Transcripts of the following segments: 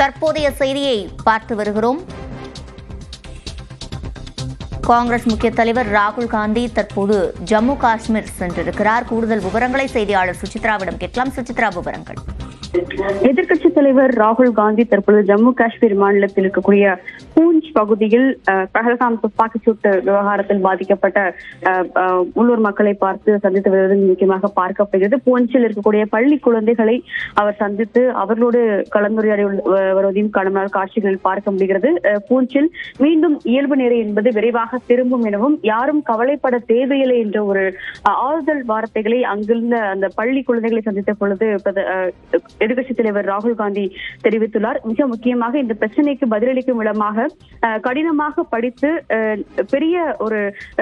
தற்போதைய செய்தியை பார்த்து வருகிறோம். காங்கிரஸ் முக்கிய தலைவர் ராகுல் காந்தி தற்போது ஜம்மு காஷ்மீர் சென்றிருக்கிறார். கூடுதல் விவரங்களை செய்தியாளர் சுசித்ராவிடம் கேட்கலாம். சுசித்ரா விவரங்கள். எதிர்கட்சி தலைவர் ராகுல் காந்தி தற்பொழுது ஜம்மு காஷ்மீர் மாநிலத்தில் இருக்கக்கூடிய பூஞ்ச் பகுதியில் பஹல்காம் சூட்டு விவகாரத்தில் பாதிக்கப்பட்ட உள்ளூர் மக்களை பார்த்து சந்தித்து வருவது முக்கியமாக பார்க்கப்படுகிறது. பூஞ்சில் இருக்கக்கூடிய பள்ளி குழந்தைகளை அவர் சந்தித்து அவர்களோடு கலந்துரையாடி வருவதையும் கடமையால் காட்சிகளில் பார்க்க முடிகிறது. பூஞ்சில் மீண்டும் இயல்பு நிலை என்பது விரைவாக திரும்பும் எனவும் யாரும் கவலைப்பட தேவையில்லை என்ற ஒரு ஆறுதல் வார்த்தைகளை அங்கிருந்த அந்த பள்ளி குழந்தைகளை சந்தித்த பொழுது பிரத- தலைவர் ராகுல் காந்தி தெரிவித்துள்ளார். மிக முக்கியமாக இந்த பிரச்சனைக்கு பதிலளிக்கும் விதமாக கடினமாக படித்து பெரிய ஒரு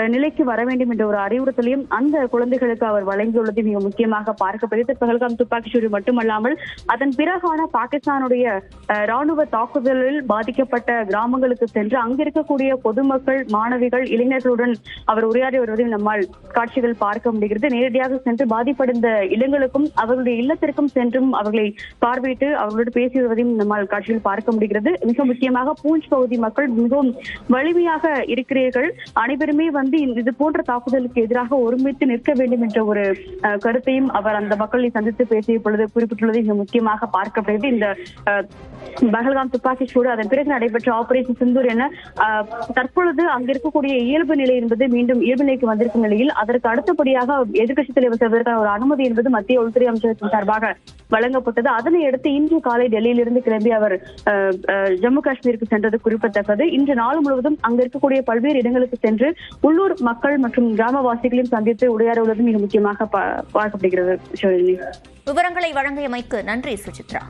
நிலைக்கு வர வேண்டும் என்ற ஒரு அறிவுறுத்தலையும் அந்த குழந்தைகளுக்கு அவர் வழங்கியுள்ளது. மிக முக்கியமாக பார்க்கப்படுகிறது பகல்காம் துப்பாக்கிச்சூடு மட்டுமல்லாமல் அதன் பிறகான பாகிஸ்தானுடைய அஹ், ராணுவ தாக்குதலில் பாதிக்கப்பட்ட கிராமங்களுக்கு சென்று அங்கிருக்கக்கூடிய பொதுமக்கள் மாணவிகள் இளைஞர்களுடன் அவர் உரையாடி வருவதையும் நம்மால் காட்சிகள் பார்க்க முடிகிறது. நேரடியாக சென்று பாதிப்படைந்த இடங்களுக்கும் அவர்களுடைய இல்லத்திற்கும் சென்றும் அவர்களை அவர்களை பார்வையிட்டு அவர்களோடு பேசி வருவதையும் நம்மால் காட்சியில் பார்க்க முடிகிறது. மிக முக்கியமாக பூஞ்ச் பகுதி மக்கள் மிகவும் வலிமையாக இருக்கிறீர்கள். அனைவருமே வந்து இது போன்ற தாக்குதலுக்கு எதிராக ஒருமித்து நிற்க வேண்டும் என்ற ஒரு கருத்தையும் அவர் அந்த மக்களை சந்தித்து பேசிய பொழுது குறிப்பிட்டுள்ளது. மிக முக்கியமாக பார்க்கப்படுகிறது. இந்த பகல்காம் துப்பாக்கி சூடு அதன் பிறகு நடைபெற்ற ஆபரேஷன் சிந்தூர் என தற்பொழுது அங்க இருக்கக்கூடிய இயல்பு நிலை என்பது மீண்டும் இயல்பு நிலைக்கு வந்திருக்கும் நிலையில் அதற்கு அடுத்தபடியாக எதிர்க்கட்சித் தலைவர் செல்வதற்கான ஒரு அனுமதி என்பது மத்திய உள்துறை அமைச்சகத்தின் சார்பாக வழங்கப்பட்டு வழங்கப்பட்டது அதனை அடுத்து இன்று காலை டெல்லியிலிருந்து கிளம்பி அவர் ஜம்மு காஷ்மீருக்கு சென்றது குறிப்பிடத்தக்கது. இன்று நாள் முழுவதும் அங்க இருக்கக்கூடிய பல்வேறு இடங்களுக்கு சென்று உள்ளூர் மக்கள் மற்றும் கிராமவாசிகளையும் சந்தித்து உரையாடுவது மிக முக்கியமாக பா- பார்க்கப்படுகிறது விவரங்களை வழங்கியமைக்கு நன்றி சுசித்ரா.